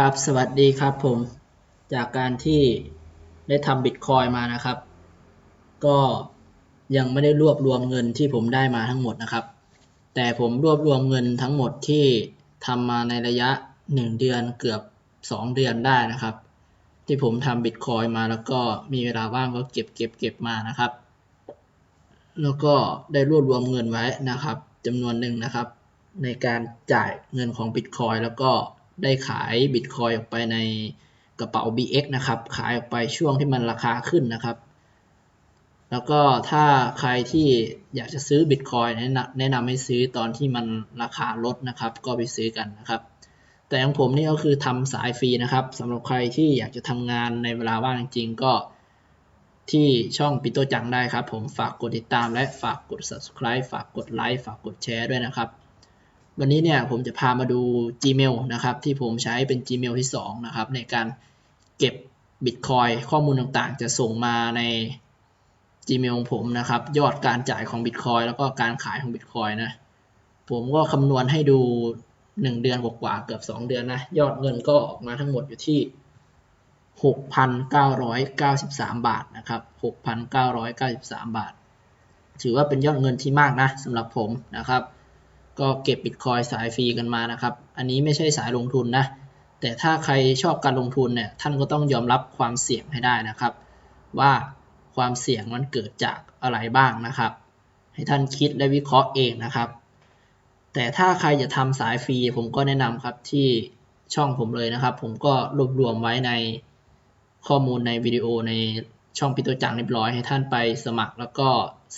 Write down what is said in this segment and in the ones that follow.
ครับสวัสดีครับผมจากการที่ได้ทำบิตคอยมานะครับ ก็ยังไม่ได้รวบรวมเงินที่ผมได้มาทั้งหมดนะครับ แต่ผมรวบรวมเงินทั้งหมดที่ทำมาในระยะ 1 เดือนเกือบ 2 เดือนได้นะครับ ที่ผมทำบิตคอยมาแล้วก็มีเวลาว่างก็เก็บเก็บเก็บมานะครับ แล้วก็ได้รวบรวมเงินไว้นะครับจำนวนหนึ่งนะครับ ในการจ่ายเงินของบิตคอยแล้วก็ ได้ขายบิตคอยออกไปในกระเป๋า BX นะครับ ขายออกไปช่วงที่มันราคาขึ้นนะครับ แล้วก็ถ้าใครที่อยากจะซื้อบิตคอยแนะนำให้ซื้อตอนที่มันราคาลดนะครับ ก็ไปซื้อกันนะครับ แต่ของผมนี่ก็คือทำสายฟรีนะครับสำหรับใครที่อยากจะทำงานในเวลาว่างจริงๆก็ที่ช่องปิโตจังได้ครับ ผมฝากกดติดตามและฝากกด subscribe ฝากกดไลค์ฝากกดแชร์ด้วยนะครับ วันนี้เนี่ยผมจะพามาดู Gmail นะครับที่ผมใช้เป็น Gmail ที่2นะครับในการเก็บ Bitcoin ข้อมูลต่างๆ จะส่งมาใน Gmail ของผมนะครับ ยอดการจ่ายของ Bitcoin แล้วก็การขายของ Bitcoin นะผมก็คำนวณให้ดู 1 เดือนกว่าๆเกือบ 2 เดือนนะยอดเงินก็ออกมาทั้งหมดอยู่ที่ 6,993 บาทนะครับ 6,993 บาท ถือว่าเป็นยอดเงินที่มากนะสำหรับผมนะครับ ก็เก็บบิตคอยสายฟรีกันมานะครับ อันนี้ไม่ใช่สายลงทุนนะ แต่ถ้าใครชอบการลงทุนเนี่ย ท่านก็ต้องยอมรับความเสี่ยงให้ได้นะครับ ว่าความเสี่ยงมันเกิดจากอะไรบ้างนะครับ ให้ท่านคิดและวิเคราะห์เองนะครับ แต่ถ้าใครจะทำสายฟรีผมก็แนะนำครับที่ช่องผมเลยนะครับ ผมก็รวบรวมไว้ในข้อมูลในวิดีโอใน ช่องปิโตจังเรียบร้อยให้ท่านไปสมัครแล้วก็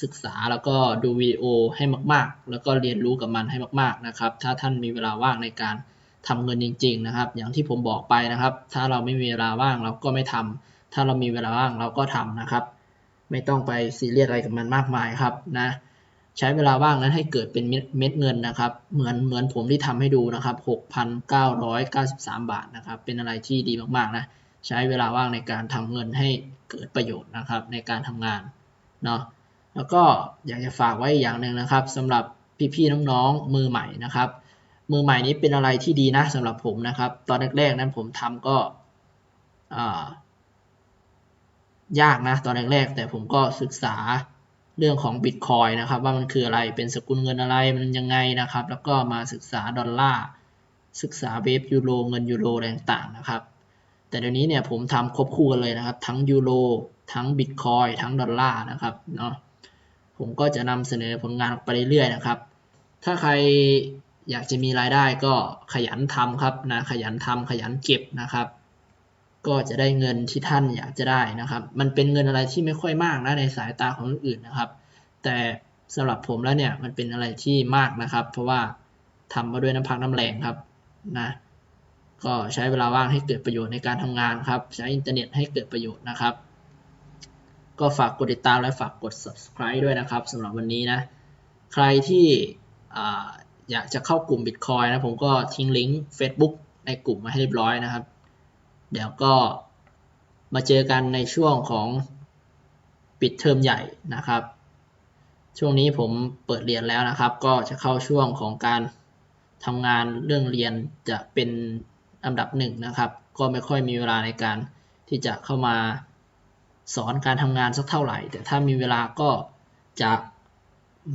ศึกษาแล้วก็ดูวิดีโอให้มาก ๆ แล้วก็เรียนรู้กับมันให้มาก ๆนะครับ ถ้าท่านมีเวลาว่างในการทำเงินจริง ๆ นะครับ อย่างที่ผมบอกไปนะครับ ถ้าเราไม่มีเวลาว่างเราก็ไม่ทำถ้าเรามีเวลาว่างเราก็ทำนะครับ ไม่ต้องไปซีเรียสอะไรกับมันมากมายครับนะใช้เวลาว่างนั้นให้เกิดเป็นเม็ดเงินนะครับ เหมือนเหมือนผมที่ทำให้ดูนะครับ 6,993 บาทนะครับ เป็นอะไรที่ดีมากๆนะ ใช้เวลาว่างในการทำเงินให้เกิดประโยชน์นะครับ ในการทำงานเนาะแล้วก็อยากจะฝากไว้อย่างหนึ่งนะครับสำหรับพี่ๆน้องๆมือใหม่นะครับ มือใหม่นี้เป็นอะไรที่ดีนะสำหรับผมนะครับ ตอนแรกๆนั้นผมทำก็ยากนะตอนแรกๆแต่ผมก็ศึกษาเรื่องของบิตคอยนะครับ ว่ามันคืออะไรเป็นสกุลเงินอะไรมันยังไงนะครับ แล้วก็มาศึกษาดอลลาร์ศึกษาเวฟยูโรเงินยูโรอะไรต่างนะครับ แต่เดี๋ยวนี้เนี่ยผมทำควบคู่กันเลยนะครับ ทั้งยูโรทั้งบิตคอยทั้งดอลลาร์นะครับเนาะผมก็จะนำเสนอผลงานออกไปเรื่อยๆนะครับ ถ้าใครอยากจะมีรายได้ก็ขยันทำครับนะขยันทำขยันเก็บนะครับ ก็จะได้เงินที่ท่านอยากจะได้นะครับ มันเป็นเงินอะไรที่ไม่ค่อยมากนะในสายตาของคนอื่นนะครับ แต่สำหรับผมแล้วเนี่ยมันเป็นอะไรที่มากนะครับ เพราะว่าทำมาด้วยน้ำพักน้ำแรงครับนะ ก็ใช้เวลาว่างให้เกิดประโยชน์ในการทำงานครับ ใช้อินเทอร์เน็ตให้เกิดประโยชน์นะครับ ก็ฝากกดติดตามและฝากกด subscribe ด้วยนะครับสำหรับวันนี้นะ ใครที่อยากจะเข้ากลุ่ม Bitcoin นะผมก็ทิ้งลิงก์ Facebook ในกลุ่มมาให้เรียบร้อยนะครับ เดี๋ยวก็มาเจอกันในช่วงของปิดเทอมใหญ่นะครับ ช่วงนี้ผมเปิดเรียนแล้วนะครับ ก็จะเข้าช่วงของการทำงานเรื่องเรียนจะเป็น อันดับหนึ่งนะครับ ก็ไม่ค่อยมีเวลาในการที่จะเข้ามาสอนการทำงานสักเท่าไหร่ แต่ถ้ามีเวลาก็จะ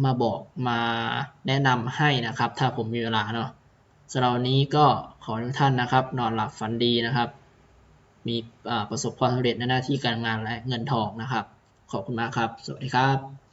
มาบอกมาแนะนำให้นะครับ ถ้าผมมีเวลาเนาะสำหรับวันนี้ก็ขอทุกท่านนะครับ นอนหลับฝันดีนะครับ มีประสบความสำเร็จในหน้าที่การงานและเงินทองนะครับ ขอบคุณมากครับ สวัสดีครับ